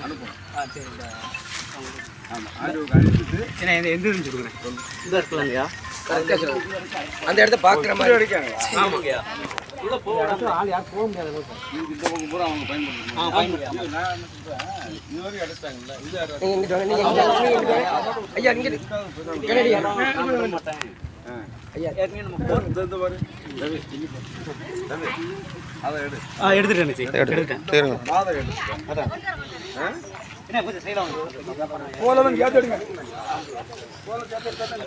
அனுப்பணும் ஆ சரி ஆமாம் ஆடியோக்கு அனுப்பிட்டு ஏன்னா எந்த எந்த இருந்துச்சு கொடுக்குறேன் இந்த இருக்கலாங்கய்யா அந்த இடத்த பார்க்குற மாதிரி அடிக்காங்க ஆமாங்கய்யா உள்ள போக ஆள் யாரும் போக முடியாத இந்த பக்கம் பூரா அவங்க பயன்படுத்தணும் ஆ. நான் இது வரைக்கும் இது ஐயா இங்கிட்டு மாட்டேன் ஐயா ஏற்கனவே நம்ம போர் இந்த இந்த பாரு ரவி இங்க பாரு. ரவி அதை எடு ஆ எடுத்துட்டேன் ஜி எடுத்துட்டேன் மாதை எடு அதான் ஆ என்ன கொஞ்சம் சைடாக வந்து போலதான் கேட்டுடுங்க பக்கத்துல தானே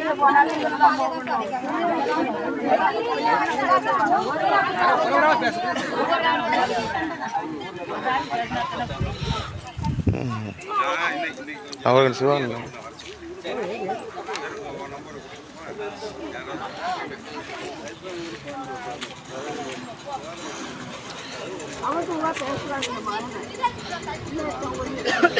நாளைக்கு நாளைக்கு அடிக்க விடாம நான் ஃபோன் பண்ணி போலீஸ் வந்து ஆர்டர் அவர்கள் சிவாங்க பார்த்தாங்க ஐயா பார்த்துட்டு அம்மா எங்க அவங்க பட்டாங்க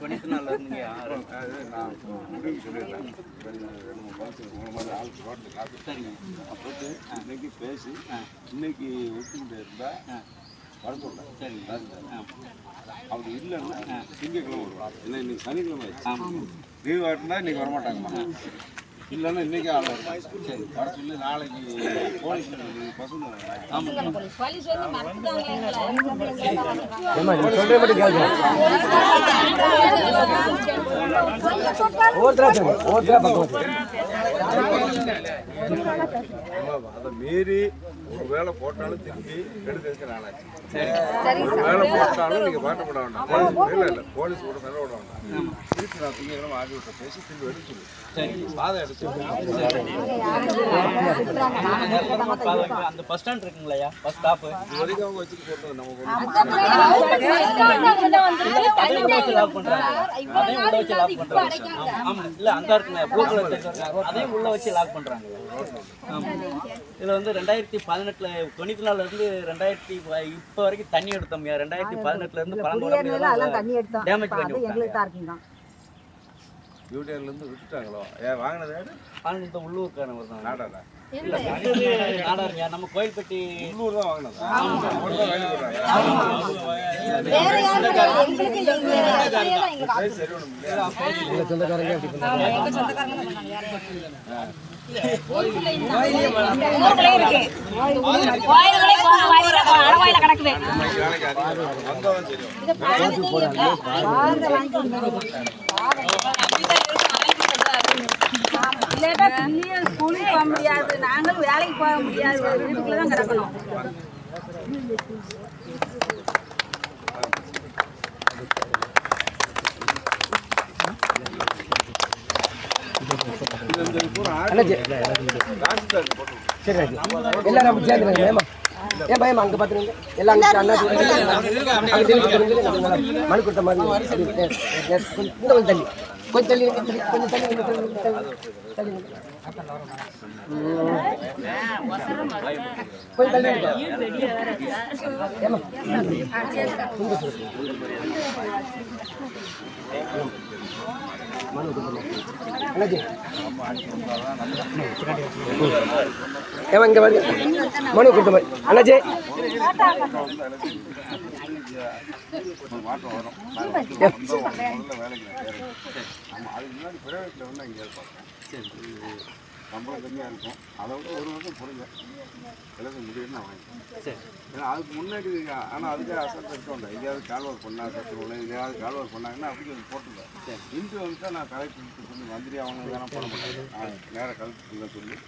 ஒரு செய்தி ஆக்கி அது நான் முடிவு சொல்லிடுறேன் ரெண்டு மூணு மாதத்துக்கு மூணு மாதம் ஆள் ரோட்டில் காப்பி சரிங்க போட்டு இன்னைக்கு பேசி இன்னைக்கு ஒத்துக்கிட்டு இருந்தால் வர சொல்கிறேன் சரிங்க அப்படி இல்லைன்னா திங்கக்கிழமை வருவாங்க ஏன்னா இன்னைக்கு சனிக்கிழமை ஆயிடுச்சு ஆமாம் லீவ் ஆட்டினா இன்னைக்கு வரமாட்டாங்கம்மா இல்லைன்னா இன்னைக்கு வரும் சரி வர சொல்லி நாளைக்கு போலீஸ் பசங்க வராங்க. ஏம்மா நீங்க சொல்றது மட்டும் கேளுங்க. ஒவ்வொருத்தரா சொல்லுங்க ஒவ்வொருத்தரா பக்கம். ஆமா, அதை மீறி ஒரு வேலை போட்டாலும் திருப்பி எடுக்கிறதுக்கு நாளாச்சு ஒரு வேலை போட்டாலும் நீங்க பாட்டப்பட வேண்டாம். போலீஸ் இல்லை இல்லை போலீஸ் கூட தர விட வேண்டாம். திருப்பி நான் திங்கக்கிழமை ஆடி விட்ட பேசி திருப்பி எடுத்து சொல்லு பாதை எடுத்து அந்த பஸ் ஸ்டாண்ட் இருக்குங்களா பஸ் ஸ்டாப் இது வரைக்கும் அவங்க வச்சுட்டு போட்டது நம்ம இல்ல அந்த இருக்குங்க ப்ளூ கலர். அதையும் உள்ள வச்சு லாக் பண்றாங்க. ஆமா. இதுல வந்து ரெண்டாயிரத்தி பதினெட்டுல தொண்ணூத்தி நாலுல இருந்து ரெண்டாயிரத்தி இப்ப வரைக்கும் தண்ணி எடுத்தோம் ரெண்டாயிரத்தி பதினெட்டுல இருந்து அதெல்லாம் தண்ணி எடுத்தோம். டேமேஜ் பண்ணி எங்களுக்கு யூடிஐல இருந்து விட்டுட்டாங்களோ ஏன் வாங்கினது இந்த உள்ளூர்காரங்க வருவாங்க நாடாடா நம்ம கோயில்பட்டி உள்ளூர் தான் வாங்கினது அவங்க தான் வாங்கி போடுறாங்க சரி, சரி ஒண்ணும் இல்லையா? உங்க சொந்தக்காரங்க அப்படி பண்ணாங்க இன்னைக்கு நாளைக்கு அதிகம் வந்தவன் தெரியும் இல்லாட்டா பிள்ளைய ஸ்கூலுக்கு போக முடியாது. நாங்களும் வேலைக்கு போக முடியாது. வீட்டுக்குள்ள தான் கிடக்கணும் எல்லாரும் ஏமா ஏன் பயமா? அங்க பாத்துருங்க. எல்லாம் மனு கொடுத்த மாதிரி. கொஞ்சம் தள்ளி. கொஞ்சம் தள்ளி கொஞ்சம் தள்ளி தள்ளி. ஏமா இங்க மனு கொடுத்த மாதிரி. அண்ணாஜி. மாற்றம் வரும் நான் வந்து முதல்ல வேலைக்கு நான் அதுக்கு முன்னாடி பிரைவேட்டில் வந்து அங்கே சரி. சம்பளம் கம்மியாக இருக்கும் அதை விட ஒரு வருஷம் பொறுங்க எல்லாம் முடியும்னு நான் சரி ஏன்னா அதுக்கு முன்னாடி ஆனால் அதுக்கே அசட் இருக்கோம் எங்கேயாவது கால்வர் பண்ணா சத்துருவில் எங்கேயாவது கால்வர் பண்ணாங்கன்னா அப்படி சொல்லி போட்டுருந்தேன் இன்று வந்துட்டு நான் கலெக்டர் சொல்லி மந்திரி அவங்க தானே போட மாட்டேன் நான் நேராக கலெக்டர் சொல்லி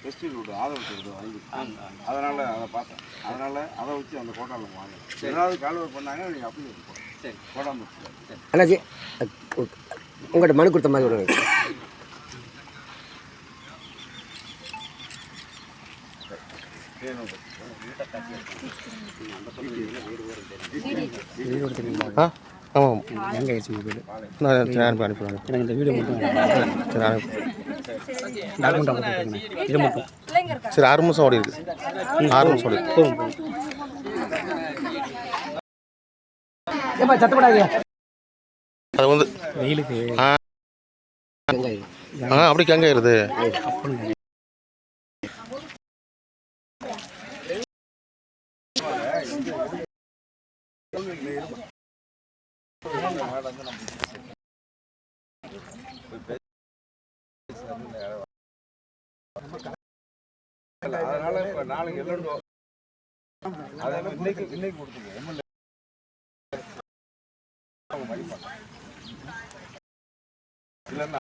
ஃபெஸ்டிவல் விடு ஆதரவு விடு வாங்கி அதனால் அதை பார்த்தேன். அதனால் அதை வச்சு அந்த கோட்டாவில் வாங்கினேன் ஏதாவது கால்வர் பண்ணாங்கன்னா நீங்கள் அப்படி போடுங்க. போடாமல் வச்சுக்கலாம். அண்ணாச்சி உங்கள்கிட்ட மனு கொடுத்த மாதிரி விடுங்க ஆ? ஆமாம். எங்கே ஆயிடுச்சு மொபைல் நான் சரி அனுப்பி அனுப்பிடுவாங்க எனக்கு இந்த வீடியோ மட்டும் சரி அனுப்பி. இது மட்டும். சரி ஆறு நிமிஷம் ஓடி இருக்கு. ஆறு நிமிஷம் ஓடி இருக்கு. அது வந்து வெயிலுக்கு. ஆ. ஆ அப்படி கங்காயிருது அதனால இப்போ நாளைக்கு எல்லாம் இன்னைக்கு இன்னைக்கு கொடுத்துருவோம் எம்எல்ஏ இல்லைன்னா